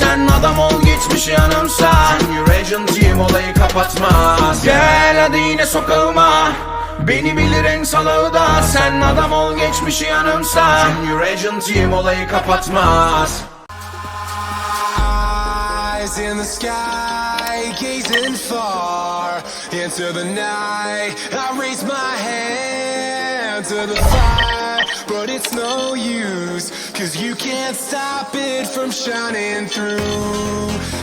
Sen adam ol geçmişi anımsa Junior Agent'ıyım olayı kapatmaz. Gel hadi yine sokağıma. Beni bilir en salağı da Sen. Adam ol geçmişi yanımsa Junior Agent'ıyım olayı kapatmaz. Eyes in the sky, gazing far into the night. I raise my hand to the fire, but it's no use, cause you can't stop it from shining through.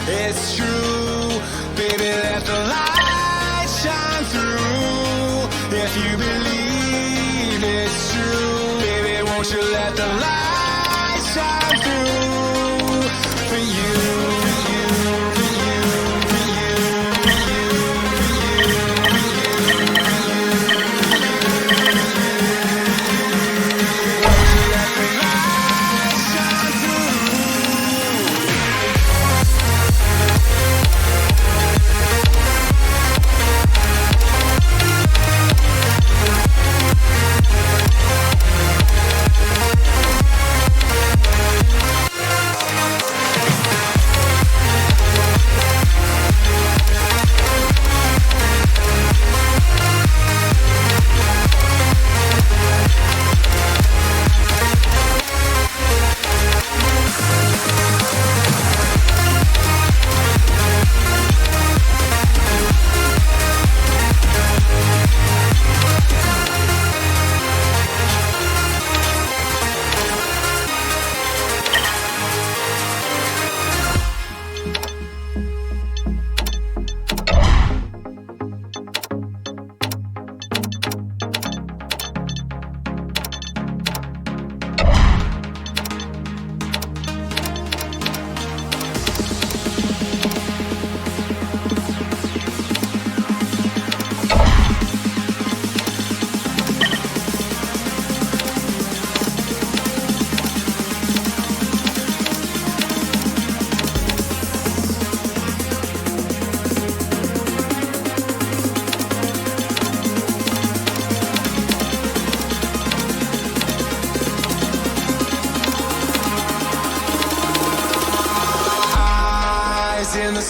It's true, baby, let the light shine through. If you believe it's true, baby, won't you let the light shine through for you?